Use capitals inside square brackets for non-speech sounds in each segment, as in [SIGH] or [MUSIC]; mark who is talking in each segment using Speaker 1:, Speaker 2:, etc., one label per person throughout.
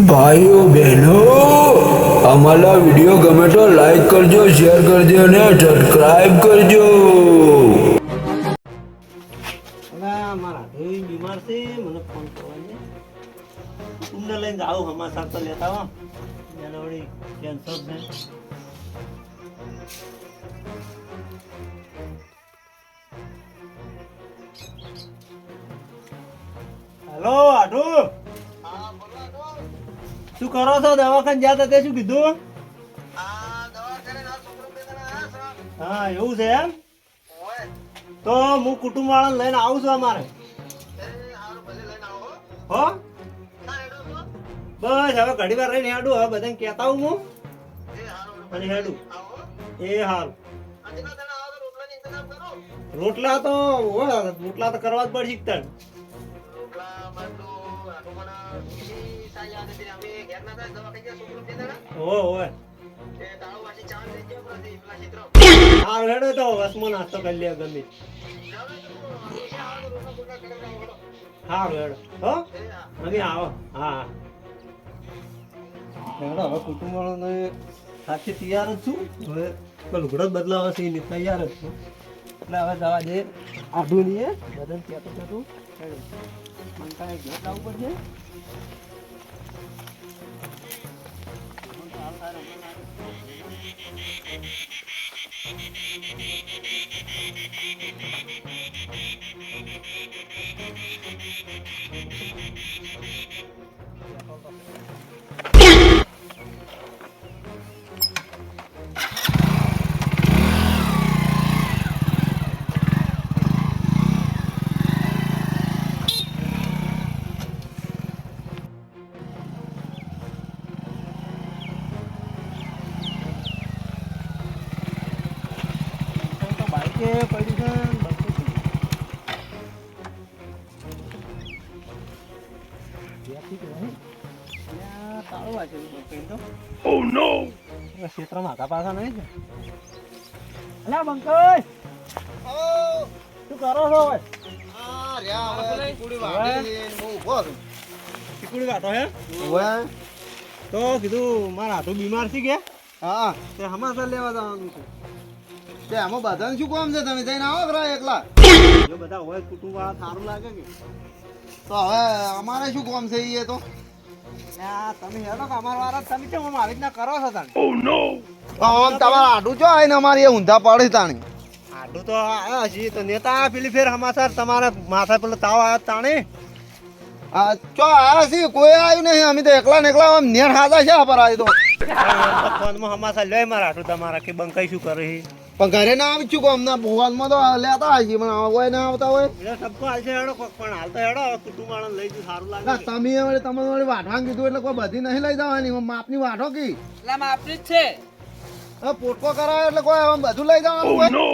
Speaker 1: ભાઈઓ, બહેનો, અમારા વીડિયો ગમે તો લાઈક કરજો શેર કરજો અને સબસ્ક્રાઈબ કરજો.
Speaker 2: આવું સમાચાર તો લેતા હો. હેલો આટુ. શું કરો છો? દવાખાને જ્યાં તે શું કીધું? હા, એવું છે એમ? તો હું કુટુંબ વાળાને લઈને આવું છું અમારે. હો? બસ, હવે ઘડી વાર રહીને હેડું. હવે બધાને કહેતા હું. અને હેડું. એ હાલ રોટલા તો રોટલા તો કરવા જ પડશે હોય હારું હેડો તો વસમો નાસ્તો કરી લે ગમે. હારું હેડો હો? હા હવે કુટુંબ વાળાને સાથે તૈયાર જ છું. હવે લુગડો જ છે તૈયાર જ છું. એટલે હવે જવા દે. આઢું નહીં બદલ કહેતું કહેતું હેડો મંકાએ ઘેર લાવવું પડશે. તો ક્ષેત્રમાં આગા પાછા નહીં? અલા બંકાઈ! શું કરો છો હવે? ચીકુડી વાટો હે? તો કીધું મારા હાથું બીમાર છે કે?
Speaker 3: હા.
Speaker 2: તે સમાચાર લેવા જવાનું છે.
Speaker 3: તે આમાં બધાને શું કામ છે? તમે જઈને આવો ખરા એકલા.
Speaker 2: જો બધા હોય કુટુંબ વાળા સારું લાગે કે?
Speaker 3: તો હવે અમારે શું કામ છે એ તો?
Speaker 2: તમે હેડો કે અમારા તમે કેમ આમ આવી રીતના કરો છો તાણ?
Speaker 3: આમ તમારા આડું જો આવીને અમારી ઊંધા પડી તાણી.
Speaker 2: આડું તો છીએ તો નેતા પેલી ફેર સમાચાર તમારે માથા પેલો તાવ આવ્યો તાણે?
Speaker 3: આ ચો આયા કોઈ આવ્યું નહીં અમે તો એકલા ને એકલા આમ નેર હાથા છે પર આવી તો.
Speaker 2: ફોનમાં સમાચાર લે મારા આટલું તમારા કે બંકાઈ શું કરે છે?
Speaker 3: પણ ઘરે ના આવી ચુકો અમને ભગવાનમાં તો લેતા આવી પણ હોય ના આવતા હોય.
Speaker 2: સબકો હાલશે હેડો પણ હાલ તો હેડો કુટુંબ વાળા લઈ જવું સારું લાગે.
Speaker 3: તમે વળી તમે વળી વાઢવાનું કીધું એટલે કોઈ બધી નહીં લઈ જવાની માપની વાઢો કી? હવે પોટકો કરાવે એટલે કોઈ આમ બધું લઈ જવાનું હોય
Speaker 2: છો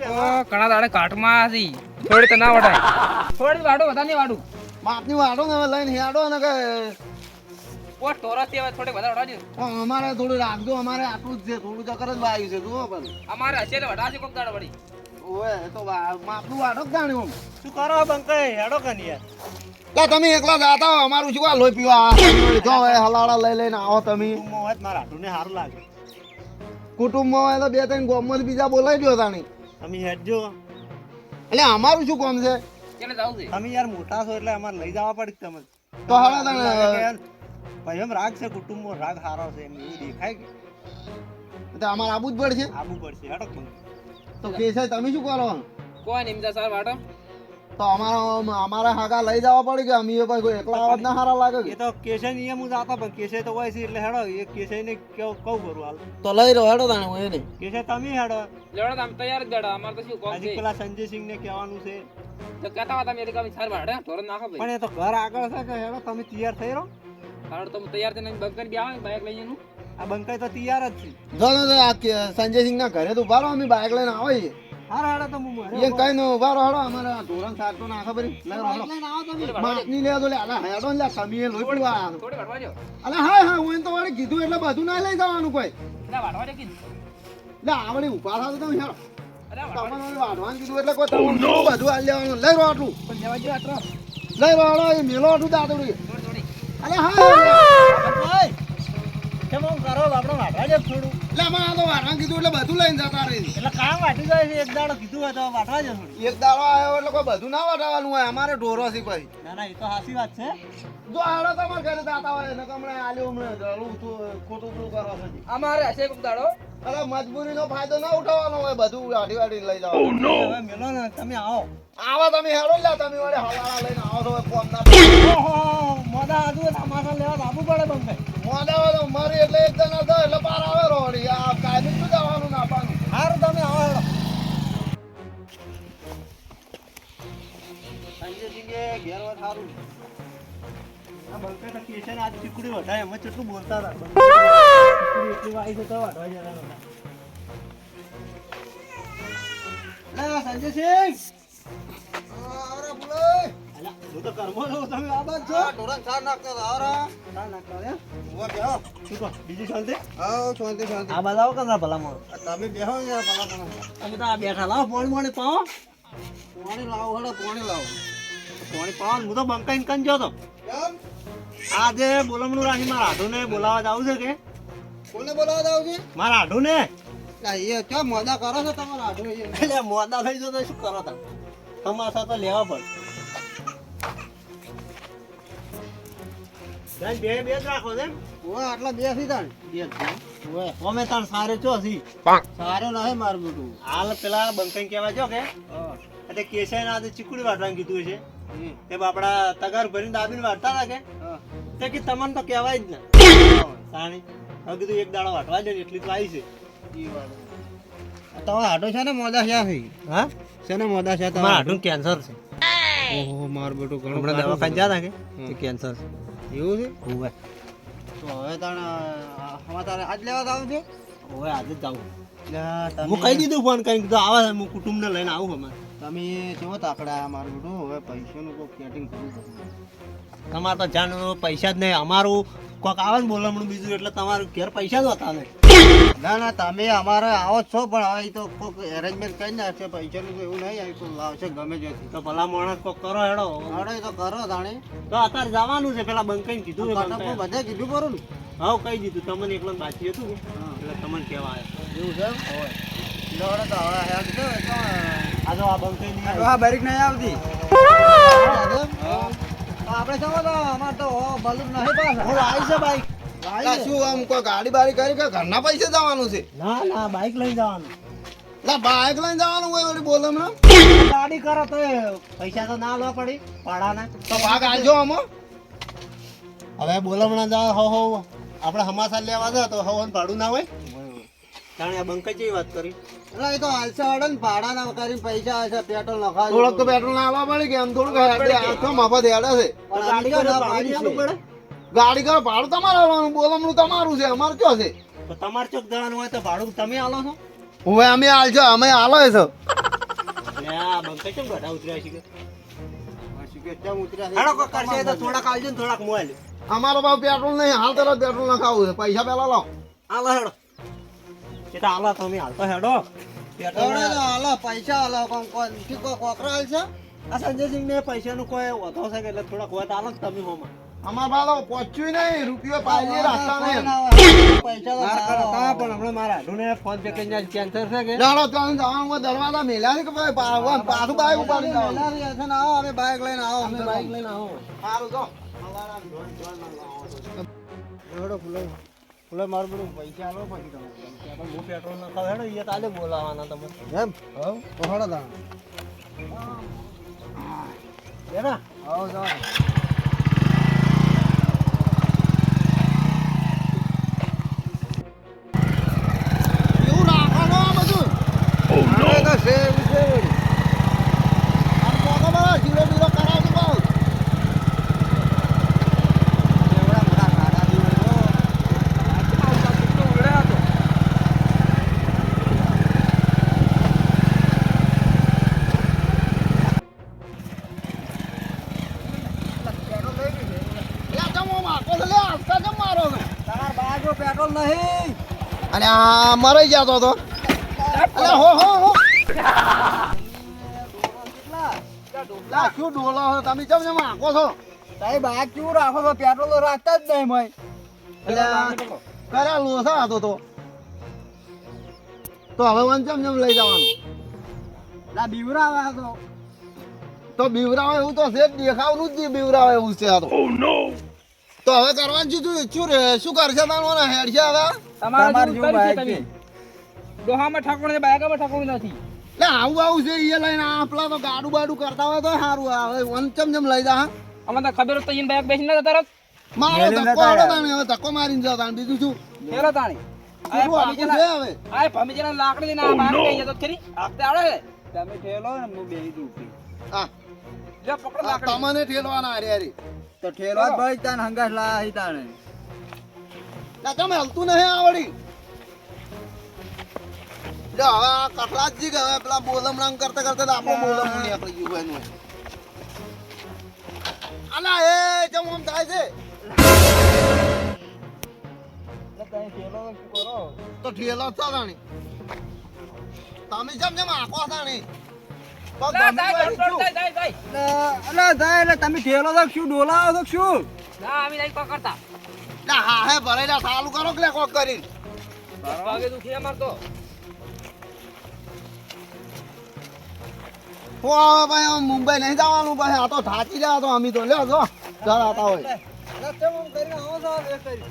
Speaker 2: એમાં?
Speaker 4: ઘણા દાડે કાટમાં હતી. થોડી તો ના વટાય થોડી વાડો વધારે નહીં વાડું
Speaker 3: માપની વાડો ને લઈને હેડો ને કે
Speaker 4: ઓ ટોરસ વધારે
Speaker 3: પણ અમારે થોડું રાખજો અમારે આટલું જ છે થોડું ચક્કર જ વાયું છે જુઓ પણ.
Speaker 4: અમારે હશે એટલે વટાડશે કોક દાડો વળી.
Speaker 3: ઓએ તો આપણું વાડો જ જાણ્યું
Speaker 2: શું કરો બંકાઈ હેડો કે નહીં યાર
Speaker 3: તમે એકલા જાતા હો અમારું શું આ લોહી પીવા જો હવે હલાડા લઈ લઈને આવો તમે.
Speaker 2: કુટુંબમાં હોય તો મારા આટુંને સારું લાગે.
Speaker 3: કુટુંબમાં હોય તો બે ત્રણ ગોમમાં બીજા બોલાવી દો તાણી.
Speaker 2: તમે હેડજો.
Speaker 3: એટલે અમારું શું કામ છે?
Speaker 2: તમે યાર મોટા છો એટલે અમારે લઈ જવા પડે તમે
Speaker 3: તો
Speaker 2: ભાઈ એમ રાગ છે કુટુંબમાં રાગ સારો છે એમ એવું દેખાય કે.
Speaker 3: તો અમારે આબુ જ પડશે
Speaker 2: આબુ પડશે હેડો કે
Speaker 3: તો કે છે તમે શું કરો?
Speaker 4: કોઈ નહીં બીજા વાટો
Speaker 3: તો અમારા અમારા હાગા લઈ જવા પડે કે અમે કોઈ કોઈ એકલા આવત ના સારા લાગે
Speaker 2: એ તો કેસે નિયમ જ હું જાતો પણ કેસે તો હોય છે એટલે હેડો એ કેસે ને કેવું કહું કરું હાલ.
Speaker 3: તો લઈ રહ્યો હેડો તાણે હું એને
Speaker 2: કેસે તમે હેડો.
Speaker 4: લેડો તમે તૈયાર જ બેડો અમારે તો શું કોમ
Speaker 2: હજી
Speaker 4: છે?
Speaker 2: પેલા સંજયસિંહ ને કહેવાનું છે.
Speaker 4: તો કહેતા હતા તમે એટલે કે અમે સાર વાડે ટોરસ નાખો ભાઈ.
Speaker 2: પણ એ તો ઘર આગળ છે કે હેડો તમે તૈયાર થઈ રહો?
Speaker 4: તારો તો તૈયાર થઈને બંકર બી આવે બાઈક લઈને
Speaker 2: આ બંકાઈ તો તૈયાર જ છે.
Speaker 3: જાણો તો આ સંજય સિંહ ના ઘરે તો ઊભા રહો અમે બાઇક લઈને આવે છે
Speaker 2: હારા હારા તો હું
Speaker 3: એ કઈ નો ઊભા રહો હેડો અમારે ધોરણ સાત તો નાખો લઈ રહો હેડો
Speaker 2: લઈને આવો તમે.
Speaker 3: માપની લે તો લે અલા હેડો લે સમીએ
Speaker 4: લોઈ પડવા
Speaker 3: અલા હા હા હું તો વળી કીધું એટલે બધું ના લઈ જવાનું કોઈ.
Speaker 4: એટલે વાડવાજો કીધું.
Speaker 3: લે આવડે ઊભા થાવ તો હેડો. તમને કીધું એટલે કોઈ તમને બધું હાલ લેવાનું. લઈ રહો આટલું.
Speaker 4: પણ જો આટલો.
Speaker 3: લઈ એ મેલો હતું દાદડી.
Speaker 4: થોડી થોડી
Speaker 3: અરે હા.
Speaker 2: ભાઈ કેમ હું કરો આપણે વાટવા જ થોડું.
Speaker 3: એટલે આમાં આ તો વારવા કીધું એટલે બધું લઈને જતા રહી
Speaker 2: એટલે કામ વાટી જાય છે. એક દાડો કીધું હોય તો વાટવા જ થોડું
Speaker 3: એક દાડો આવ્યો એટલે કોઈ બધું ના વાટવાનું હોય. અમારે ઢોરો છે
Speaker 2: ના ના એ તો સાચી વાત છે.
Speaker 3: જો આડો તમારે ઘરે દાતા હોય. એને કમણે આલ્યું હમણાં. ખોટું પેલું કરો છો.
Speaker 4: અમારે હશે કોક દાડો?
Speaker 3: અરે મજબૂરીનો ફાયદો ના ઉઠાવવાનો હોય બધું વાડી વાડી લઈ જવાનું
Speaker 2: નો મેલો ને તમે આવો.
Speaker 3: આવા તમે હેડો લ્યા તમે વળી હવાળા લઈને આવો છો ફોન ના
Speaker 2: ઓહો મોદા આજુ તમારા લેવા આબુ પડે બંબે
Speaker 3: મોડા વાળો મારી એટલે એક જણા થાય એટલે પાર આવે રોડી આ કાયમી શું જવાનું ના પાનું
Speaker 2: સારું તમે આવો હેડો. સંજયસિંહે ઘેર હોય સારું બેઠા લાવો પાણી પાણી પાવો.
Speaker 3: પાણી લાવો હડો પાણી લાવો.
Speaker 2: પાણી પાવો હું તો બંકાઈને કન ગયો તો.
Speaker 3: કેમ?
Speaker 2: આજે બોલમણું રાખી મારા આઢુને બોલાવા જાવ છે કે?
Speaker 3: કોને બોલાવા જાવ છે?
Speaker 2: મારા આઢુને?
Speaker 3: ને એ ક્યાં મોદા કરો છો તમારા આઢો
Speaker 2: એટલે મોદા થઈ તો શું કરો તમે? તમાશા તો લેવા પડે. બે બે જ રાખો છે?
Speaker 3: ઓય આટલા બે સી ને
Speaker 2: બે જ. ઓય, અમે તાણ સારે ચો છી
Speaker 3: સારો નહીં મારું બેટું
Speaker 2: હાલ પેલા બંકાઈને કહેવા જો કે? એટલે કેસાઈને આજે ચીકુડી વાટવાનું કીધું છે તે બાપડા તગાર ભરીને દાબીને વાટતા હતા કે? તે કે તમને તો કહેવાય જ ને. સાણી હવે કીધું એક દાડો વાટવા દે એટલી તો આવી છે.
Speaker 3: તમે આઢો છે ને મોદા છે
Speaker 2: હા?
Speaker 3: છે ને મોદા છે
Speaker 2: તમારા હાડું કેન્સર છે.
Speaker 3: ઓહો માર બેટો ઘણો
Speaker 2: હમણાં દવાખાને હતા કે? તે કેન્સર છે.
Speaker 3: એવું છે?
Speaker 2: હોવે.
Speaker 3: તો હવે તને હવે તારે આજ લેવા જાવ છે?
Speaker 2: હવે આજે જ
Speaker 3: જાવ
Speaker 2: હું કહી દીધું ફોન કરીને કીધું આવે છે હું કુટુંબને લઈને આવું હમણાં
Speaker 3: તમે કેવો તાકડા મારું બેટું? હવે પૈસાનું કોઈ કેટિંગ કરવું પડશે
Speaker 2: તમારે તો જાણ પૈસા જ નહીં. અમારું કોક આવે ને બોલમણું બીજું એટલે તમારું ઘેર પૈસા જ હતા નહીં.
Speaker 3: ના ના તમે અમારે આવો જ છો પણ હવે તો કોઈક એરેન્જમેન્ટ કરી નાખશે પૈસાનું એવું નહીં આવી લાવશે ગમે તે.
Speaker 2: તો ભલા માણસ કોક કરો હેડો.
Speaker 3: હેડો તો કરો જાણે.
Speaker 2: તો અત્યારે જવાનું છે પેલા બંકાઈને કીધું
Speaker 3: બધે કીધું કરું ને?
Speaker 2: હા કહી દીધું તમને એકલો બાકી હતું. એટલે તમને કહેવા
Speaker 3: એવું છે? તો હવે છે એ તો
Speaker 2: આ જો આ બંકાઈ નહીં
Speaker 3: આ બારીક નહીં આવતી. આપણે સમજો અમાર તો બલૂન નહીં પાછા
Speaker 2: હું આવી છે બાઈક.
Speaker 3: શું આમ કોઈ ગાડી બારી કરી કે ઘરના પૈસે જવાનું છે?
Speaker 2: ના ના બાઈક લઈને જવાનું.
Speaker 3: ના બાઈક લઈને જવાનું હોય વળી બોલે હમણાં.
Speaker 2: ગાડી કરો તો એ પૈસા તો ના લો પડી ભાડાના.
Speaker 3: તો ભાગ આલજો આમાં
Speaker 2: હવે બોલમણા જાવ હો હો. આપણે હમાસા લેવા જાય તો હો ભાડું ના હોય? જાણે જેવી વાત કરી?
Speaker 3: એટલે એ તો હાલશે હડે ને ભાડા ના કરીને પૈસા હશે પેટ્રોલ નખાય થોડોક તો પેટ્રોલ ના આવવા પડે કે એમ થોડુંક આખો મફત હેડે છે.
Speaker 2: ગાડી કરો ભાડું
Speaker 3: તમારે આવવાનું બોલમણું તમારું છે અમારે કયો છે?
Speaker 2: તમારે ચોક જવાનું હોય તો ભાડું તમે આલો છો?
Speaker 3: હવે અમે હાલજો અમે હાલો છો.
Speaker 2: આ કેમ ગઢા ઉતર્યા છે કે? હેડો કોક કરશે તો થોડાક આલજો થોડાક મોબાઈલ
Speaker 3: અમારો ભાવ પેટ્રોલ નહીં હાલ તરત પેટ્રોલ નખાવું છે પૈસા પેલા લાવો.
Speaker 2: આલો હેડો એ તો આલો તમે હાલ તો હેડો પેટ્રોલ
Speaker 3: પૈસા હાલો કોકરા હાલશે
Speaker 2: આ સંજયસિંહ ને પૈસાનું કોઈ વધો છે કે એટલે થોડાક હોય તો આલો તમે હોમાં.
Speaker 3: અમાર ભાવ પહોંચ્યું નહીં રૂપિયો પાછી રાખતા નહીં.
Speaker 2: માર કરતા પણ હમણાં મારા હાડુને ફોન પે કરીને કેન્સર છે કે?
Speaker 3: જાણો ત્યાં જવાનું દરવાજા મેલ્યા છે કે ભાઈ? પાછું બાઈક ઉપાડી જવાનું અમે બાઈક લઈને આવો
Speaker 2: અમે બાઈક લઈને આવો.
Speaker 3: સારું તો એવડો ફૂલો માર બધું પૈસા આલો પછી તમે.
Speaker 2: પણ હું પેટ્રોલ નખાવ હેડો એ તાલે બોલાવાના તમે
Speaker 3: એમ? હવ તો હેડો તા
Speaker 2: બેના
Speaker 3: આવો જાઓ. એવું રાખવાનો આ બધું? અરે તો છે એવું છે વળી. આમ મોકો મારો જીરો બીરો કરાવજો બહુ એવડા મોટા ખાડા બી હોય તો. લે તમો માકો લે આસ્તા કેમ મારો છો?
Speaker 2: તમાર બાજુ પેટ્રોલ નહીં
Speaker 3: અને આ મરાઈ જતો તો અલે હો હો હો. લા શું ડોલો છો તમે ચમ ચમ આખો છો?
Speaker 2: સાહેબ આ ક્યુ રાખો છો? પેટ્રોલ તો રાખતા જ નહીં મય
Speaker 3: એટલે કરા લોસા હતો તો તો. હવે વન ચમ ચમ લઈ જવાનું?
Speaker 2: ના બીવરાવા તો.
Speaker 3: તો બીવરાવે એવું તો છે જ દેખાવનું જ બીવરાવે એવું છે આ તો. તો હવે કરવાનું શું શું શું રે શું કરશે તારો હેડ છે હવે?
Speaker 4: તમારે જેવું
Speaker 2: જેવું
Speaker 4: કર્યું છે તમે. ડોહામાં ઠાકોર ને બાયકામાં ઠાકોર નથી.
Speaker 3: લે આવું આવું છે એ લઈને આ તો ગાડું બાડું કરતા હોય તો સારું આવે વન ચમ ચમ લઈ જા
Speaker 4: અમને તો ખબર તો બાઈક બેસીને નતા તરત.
Speaker 3: મારો ધક્કો આડો તાણે હવે ધક્કો મારીને જતા તાણે. બીજું શું?
Speaker 4: ફેરો તાણી. આ
Speaker 3: શું આખું છે
Speaker 4: ભમીજેલા
Speaker 3: હવે?
Speaker 4: આ ભમીજેલા લાકડી લઈને આ બહાર કઈ ખરી. આપતે આવડે
Speaker 2: તમે ઠેલો ને હું બેહી દઉં
Speaker 3: હા.
Speaker 4: લે પકડો લાકડી.
Speaker 3: તમને ઠેલવાના અરે હારી.
Speaker 2: તો ઠેલો જ ભાઈ તાન હંગાસ લાવી તાણે.
Speaker 3: ના મેં હલતું નહીં આવડી એટલે હવે આ કટલાજી કે હવે પેલા બોલમણાં કરતા કરતા આપણો બોલમ નીકળી ગયું એનું. અલા એ જમ આમ થાય છે.
Speaker 2: તો
Speaker 3: ઠેલો ચાલાણી તમે જેમ જેમ આખો ગયું
Speaker 2: એટલે તમે ઠેલો તો શું ડોલાવો છો શું?
Speaker 4: ના, અમે નહીં પકડતા.
Speaker 3: લે હા હે ભરેલા સાલું કરો કે કોક કરીને?
Speaker 4: પગે દુખી અમાર તો.
Speaker 3: હો ભાઈ મુંબઈ નહીં જવાનું ભાઈ આ તો થાકી જાય તો અમે તો લ્યો જો ઘર આતા હોય
Speaker 2: અલા ચમ આમ કરીને આવો છો આ કરી.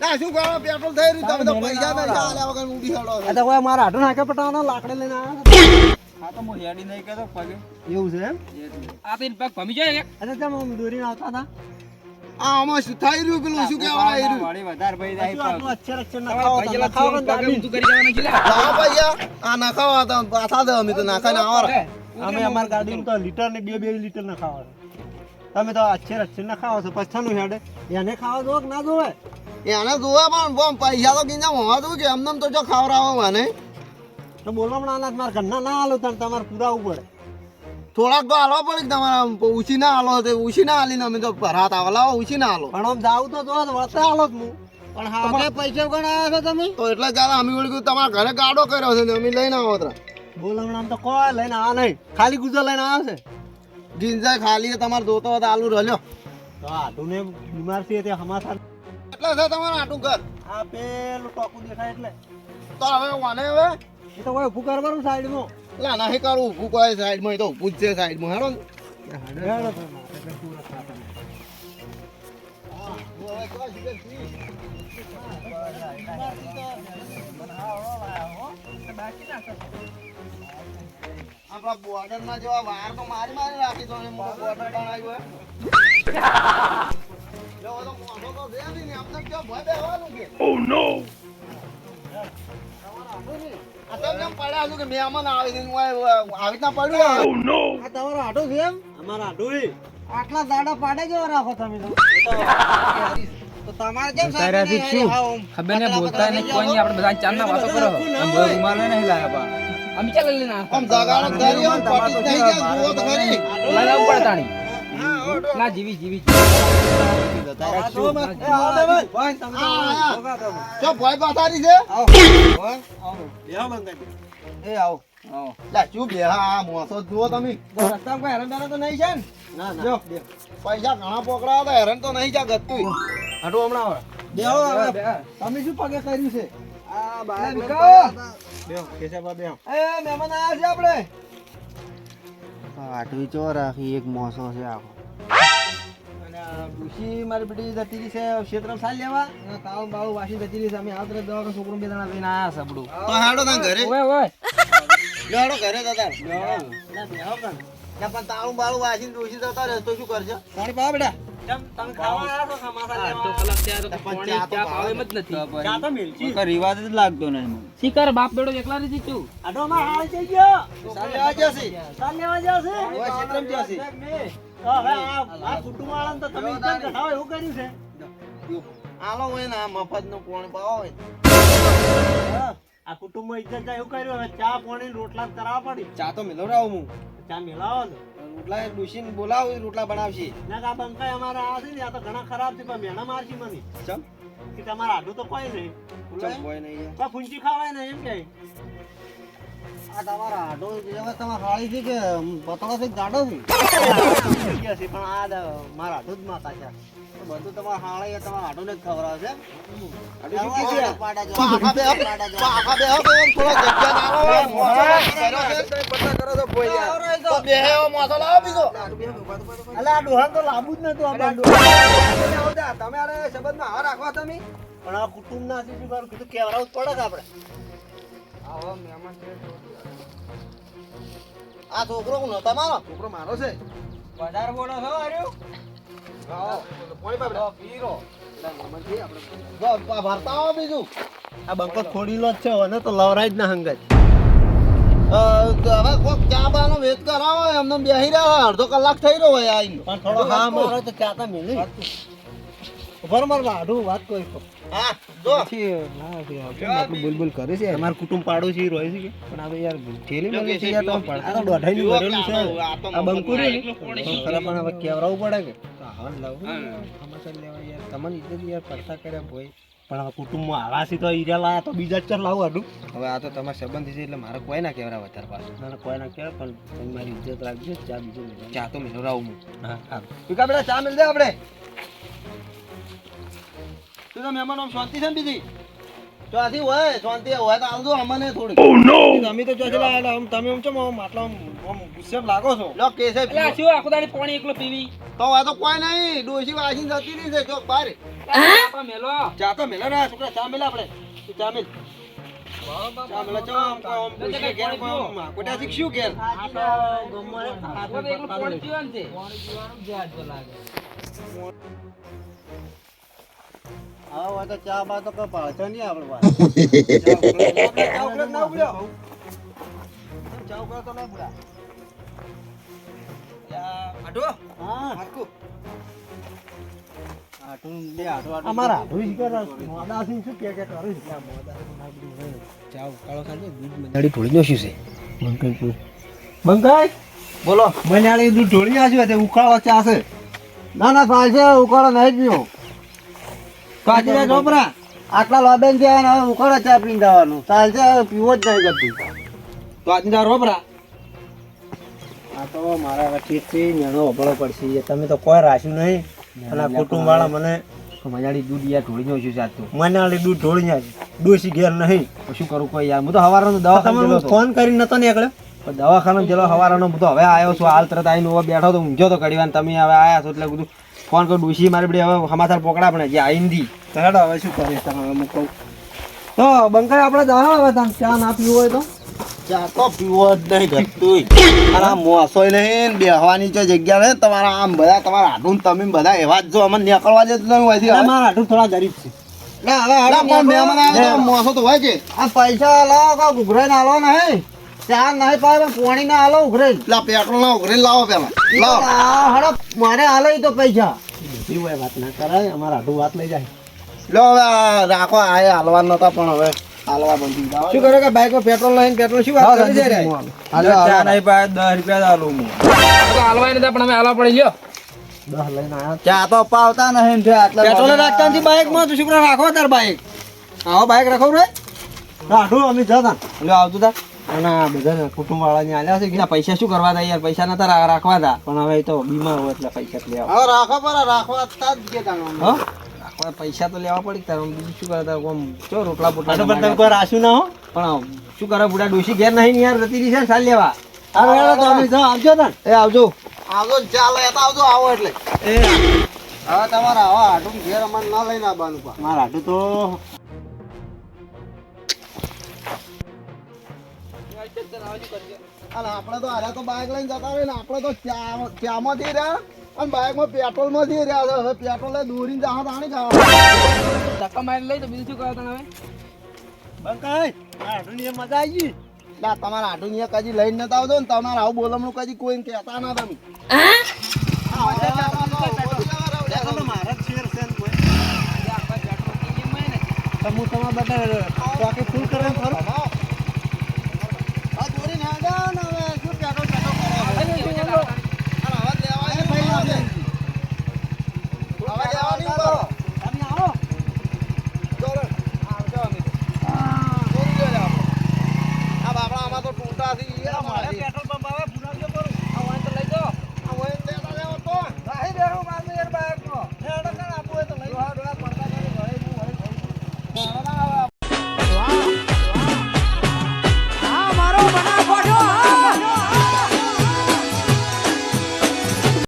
Speaker 3: ના શું કરો? પેટ્રોલ થઈ રહ્યું તમે તો પૈસા પૈસા આલ્યા વગર ઊંડી હેડો છો.
Speaker 2: આ તો કોઈ મારા હાટો નાખે પટાવાનો લાકડે લઈને આવ્યા હા તો હું હેડી નહીં કહેતો પગે. એવું છે
Speaker 4: પગ ભમી જાય
Speaker 2: દોરીને આવતા હતા?
Speaker 3: આ આમાં શું થઈ રહ્યું પેલું? શું કહેવાય રહ્યું?
Speaker 2: વાળી વધારે ભાઈ જાય આટલું અક્ષર અક્ષર ના ખાવ
Speaker 4: ભાઈ
Speaker 2: તો ના ખાઓ
Speaker 4: પગે
Speaker 2: ને
Speaker 4: ઊંધું કરી જવાના છે
Speaker 3: ના પૈસા આ નખાવા તો પાછા દે અમે તો ના ખાને
Speaker 4: આવર
Speaker 2: અમે અમાર ગાડી તો લીટર ને બે બે લીટર ના ખાવા. તમે તો અક્ષર અક્ષર ના ખાવ છો પછાનું હેડે. એને ખાવા દો કે ના જોવે
Speaker 3: એને જોવે પણ બમ પૈસા તો કિંજા હોવા દઉં કે એમને તો જો ખાવરાવો મને
Speaker 2: તો બોલો પણ આના મારા ઘરના ના હાલો તને તમારે પુરાવું પડે
Speaker 3: થોડાક તો હાલવા પડે તમારા ઉછી ના હાલો તે ઉછી ના હાલીને અમે તો ભરાત આવા લાવો ઉછી ના હાલો.
Speaker 2: પણ આમ જાવું તો જો વળતે હાલો જ હું. પણ હા પૈસા કોણ છો તમે?
Speaker 3: તો એટલે ચાલો અમે ઓળખ્યું તમારા ઘરે ગાડો કર્યો છે ને અમે લઈને આવો તરા
Speaker 2: બોલવણા તો કોઈ લઈને આ નહીં. ખાલી ગુજરાત લઈને આવે છે?
Speaker 3: ગીંજા ખાલી તમારે જોતો હતો તો આલુ રલ્યો.
Speaker 2: તો આટુને બીમાર છે તે હમાસા
Speaker 3: એટલે છે તમારું આટું ઘર.
Speaker 2: આ પેલું ટોકું દેખાય એટલે.
Speaker 3: તો હવે વાને હવે?
Speaker 2: એ તો કોઈ ઊભું કરવાનું સાઈડમાં.
Speaker 3: એટલે હે કરું ઊભું કોઈ સાઈડમાં તો ઊભું જ છે સાઈડમાં હેડો ને. આપણા બોર્ડરમાં જેવા વાર તો મારી મારી રાખી દો બોર્ડર બનાવ્યો હે. જો ઓલો મોટો તો છે નહીં ને, અમને ક્યાં ભય બેહવાનું કે? આ તો એમ પડ્યા છું કે મહેમાન આવી છે, આવી રીતના પડ્યું
Speaker 2: આ તમારો આટો છે એમ? અમારો આટો આટલા દાડા પાડે કેવા રાખો તમે તો? તો તમારે કેમ
Speaker 4: ખબર બોલતા કોઈ નહીં આપણે બધા વાતો કરો.
Speaker 3: આમ જગાડો આમ પટી જુઓ તો ખરી.
Speaker 4: ના જીવી જીવી
Speaker 3: જો ભય પાથારી છે.
Speaker 2: એ આવો
Speaker 3: લા, શું બે? હા આ મોસો જ જુઓ તમે.
Speaker 2: રસ્તામાં કોઈ હેરાન બેરાન તો નહીં છે ને? ના
Speaker 3: જો, પૈસા ઘણા પોકડા હતા હેરાન તો નહીં જા ગતું
Speaker 2: હાટું હમણાં
Speaker 4: બે,
Speaker 2: તમે શું પગે કર્યું છે? આ હતા. બેહો, કેશવભા બેહો. એ મહેમાન આવ્યા છે આપણે.
Speaker 3: આઠવી ચો રાખી એક મોસો છે આખો.
Speaker 2: ડૂસી મારી બેટી જતી રહી છે ક્ષેત્ર સાલ લેવા. તાવ બાવ વાસી જતી રહી છે અમે આવતરે દવા છોકરો બે જણા લઈને આયા છે આપણું
Speaker 3: તો હેડો તાન ઘરે?
Speaker 4: ઓય ઓય.
Speaker 3: હેડો ઘરે દાદા
Speaker 2: ના, બેહો કાન.
Speaker 3: ના પણ તાવ બાળું વાસી ડોસી જતા રહે તો શું કરજો?
Speaker 2: પાણી પા બેટા. છો
Speaker 4: તો
Speaker 3: તો
Speaker 2: તો
Speaker 4: શિકાર બાપ બેડો એકલા નથી તું
Speaker 2: આટો માં હાલ થઈ ગયો.
Speaker 3: સાલ લેવા જશે.
Speaker 2: સાલ લેવા જશે. હવે આ- આ કુટુંબવાળાને તો તમે ઇજ્જત ઘટાડો એવું કર્યું છે.
Speaker 3: આલો હોય ને આ મફતનું કોણ પાવો હોય.
Speaker 2: હા, આ ઇજ્જત જાય એવું કર્યું. હવે ચા પાણી રોટલા કરાવવા પડી.
Speaker 3: ચા તો મિલવડાવું હું.
Speaker 2: ચા મેલાવો ને
Speaker 3: રોટલા ડોસીને બોલાવું રોટલા બનાવશે.
Speaker 2: ના આ બંકાઈ અમારા આ છે ને આ તો ઘણા ખરાબ છે પણ મેણા મારશી મને.
Speaker 3: ચમ.
Speaker 2: કે તમારા આડું તો કોઈ નહીં.
Speaker 3: હોય નહીં.
Speaker 2: કોઈ ફૂંચી ખાવાય ને એમ કે.
Speaker 3: આ તમારા આડો જેવા તમારા હાળી છે કે પતળો છે છે,
Speaker 2: પણ આ મારા હાડું જ માતા છે
Speaker 3: બધું તમારે હાળી તમારા ના આવે. લાવો રાખવા તમે
Speaker 2: પણ આ શું કરું? કીધું કેવડાવવું જ પડે કે આપણે
Speaker 3: આ છોકરો કોનો? તમારો?
Speaker 2: છોકરો મારો છે.
Speaker 4: વધારે બોલો છો આર્યો.
Speaker 3: જો, આ ભરતા આવો બીજું.
Speaker 2: આ બંકો ખોડીલો જ છે અને તો લવરાય જ ના હંગાજ
Speaker 3: અ, તો હવે કોક ચા બાનો વેચ કરાવો એમને બેહી રહ્યા અડધો કલાક થઈ રહ્યો હોય આઈને.
Speaker 2: પણ થોડો હા મારો તો ચાતા મેલી. રહો, લાડુ વાત કોઈ તો.
Speaker 3: હા જો.
Speaker 2: પછી ના, કે આપણે આટલું બોલબોલ કરે છે. અમારું કુટુંબ પાડોશી રોય છે કે? પણ હવે યાર થેલી છે યાર તો ભરેલું આ બંકુરી ને, ખરા પણ હવે કેવરાવું પડે કે? હા લાવું. સમાચાર લેવા યાર. તમને ઇજ્જત યાર પડતા કર્યા ભાઈ પણ હવે કુટુંબમાં આવા છે તો ઈરા લાયા તો બીજા જ ચાર લાવું આડું.
Speaker 5: હવે આ તો તમારા સંબંધી છે એટલે મારે કોઈ ના કહેવાય વધારે પાછું.
Speaker 2: ના ના કોઈ ના કહેવાય પણ તમે મારી ઇજ્જત રાખજો ચા બીજું
Speaker 5: ચા તો મેળવરાવું હું.
Speaker 2: હા હા.
Speaker 3: બેટા ચા મેળ દે આપણે. તું તો મહેમાનો શાંતિ છે ને બીજી? ચોથી હોય શાંતિ હોય તો આવજો અમને થોડી.
Speaker 2: તમે તો ચોથી લાયેલા આમ તમે આમ ચમ આમ આટલા આમ આમ ગુસ્સે લાગો છો?
Speaker 3: લો કેસે
Speaker 4: એટલે શું આખો દાડી પાણી એકલો પીવી?
Speaker 3: તો આ તો કોઈ નહીં ડોશી વાસી જતી રહી છે ચોક બાર.
Speaker 4: આપા મેલો.
Speaker 3: ચા તો મિલે ના છોકરા ચા મેલા આપણે? ચા મિલ? ચા
Speaker 2: હા હોય તો ચા બા તો કઈ પાછો નહીં આપણે [LAUGHS]
Speaker 3: ચા ઉકળે
Speaker 2: હા. અમારા શું કે કે કરું છે?
Speaker 5: શું છે?
Speaker 2: બંકાઈ બંકાઈ?
Speaker 3: બોલો.
Speaker 2: મનાળી દૂધ ઢોળી નાખ્યું તે ઉકાળો ચા છે?
Speaker 3: ના ના સાંજે ઉકાળો નહીં પીવો. કાચીના છોપરા આટલા લોબેન થયા ને હવે ઉકાળો ચા પીને જવાનું. હવે પીવો જ નહીં કરતું
Speaker 5: તો આજના રોબરા
Speaker 2: આ તો મારા વચ્ચેથી મેણો વપડવો પડશે. તમે તો કોઈ રાખ્યું નહીં. અને કુટુંબ વાળા મને
Speaker 5: મજાડી દૂધ યાર ઢોળી નો છે મને તો.
Speaker 2: મનાળી દૂધ ઢોળી નાખ્યું ડોસી ઘેર નહીં.
Speaker 5: શું કરું કોઈ યાર? હું તો હવારનો દવાખાને
Speaker 2: ફોન કરીને નતો નીકળ્યો
Speaker 5: પણ દવાખાને ગયેલો હવારનો બધો હવે આવ્યો છું હાલ તરત આવીને બેઠો તો ઊંઘ્યો તો ઘડી તમે હવે આવ્યા છો એટલે બધું. ફોન કરું ડુસી મારી બધી હવે સમાચાર પોકડા પણ જે આઈંદી દી
Speaker 2: તો હવે શું કરીશ તમે હું કહું. તો બંકાઈ આપણે જાણો હવે તમે ચા ના પીવું હોય તો?
Speaker 3: ચા તો પીવો જ નહીં ઘટતું આ મોસોય નહીં બેહવાની છે જગ્યા નહીં તમારા આમ બધા તમારા હાથું તમે બધા એવા જ જો અમને નીકળવા દે તો તમે હોયથી
Speaker 2: એટલે મારા હાટુ થોડા ગરીબ છે.
Speaker 3: ના હવે હવે પણ મહેમાન આવે તો મોસો તો હોય છે આ પૈસા લાવો કા ઉઘરાઈ ના આલો નહીં ચા નહીં પાય પણ ના પેટ્રોલ ના લાવો પેલા. લાવો. હડો મારે આલો તો પૈસા.
Speaker 2: એવું વાત ના કરાય અમારા હાટુ વાત લઈ જાય.
Speaker 3: લો હવે રાખો આ હાલવા નતા પણ હવે હાલવા બંધી
Speaker 5: શું કરે કે બાઈકમાં પેટ્રોલ લઈને પેટ્રોલ શું વાત કરી છે રે?
Speaker 3: હાલો, હાલો.
Speaker 5: નહીં પાય દસ રૂપિયા આલું હું.
Speaker 4: નતા પણ અમે હાલવા પડી લ્યો.
Speaker 2: દસ
Speaker 3: ચા તો પાવતા નહીં
Speaker 5: પેટ્રોલ રાખતા નથી બાઈકમાં તો શું રાખો તાર બાઈક. આવો બાઈક રાખો રે.
Speaker 2: હાટુ અમે જતા.
Speaker 5: આવતું તા.
Speaker 2: અને બધા કુટુંબ વાળાને આલ્યા છે. કે
Speaker 5: પૈસા શું કરવા હતા યાર? પૈસા નતા રાખવા તા
Speaker 2: પણ હવે તો બીમાર હોય એટલે પૈસા લેવા
Speaker 3: હવે રાખો પર રાખવા તા જ ગયા
Speaker 5: તમે રાખવા પૈસા તો લેવા પડી તારે બીજું શું કરતા આમ ચો રોટલા પોટલા
Speaker 2: તો પણ તમે કોઈ રાખ્યું ના હો.
Speaker 5: પણ શું કરે બુડા ડોસી ઘેર નહીં યાર રતી દી છે ને સાલ લેવા.
Speaker 2: હારું તો અમે આવજો તાન.
Speaker 5: એ આવજો.
Speaker 3: આવજો ને એ તો આવજો આવો એટલે.
Speaker 2: એ.
Speaker 3: હવે તમારા આવા હાડું ઘેર અમારે ના લઈને આવવાનું
Speaker 2: મારા હાટુ તો
Speaker 3: અને આપણે તો હારે તો બાઇક લઈને જતા રહીએ ને આપણે તો ચામાંથી રહ્યા અને બાઇકમાં પેટ્રોલમાંથી રહ્યા હવે પેટ્રોલ દોરીને
Speaker 4: ધક્કા મારી લઈ તો બીજું શું કરે
Speaker 2: બંકાઈ મજા આવી ગઈ.
Speaker 3: ના તમારા કદી લઈને નતા આવતો ને તમારા આવું બોલમણું કદી કોઈ કહેતા ના તમે
Speaker 2: મારે મારા શેર છે ને હું તમારા બધા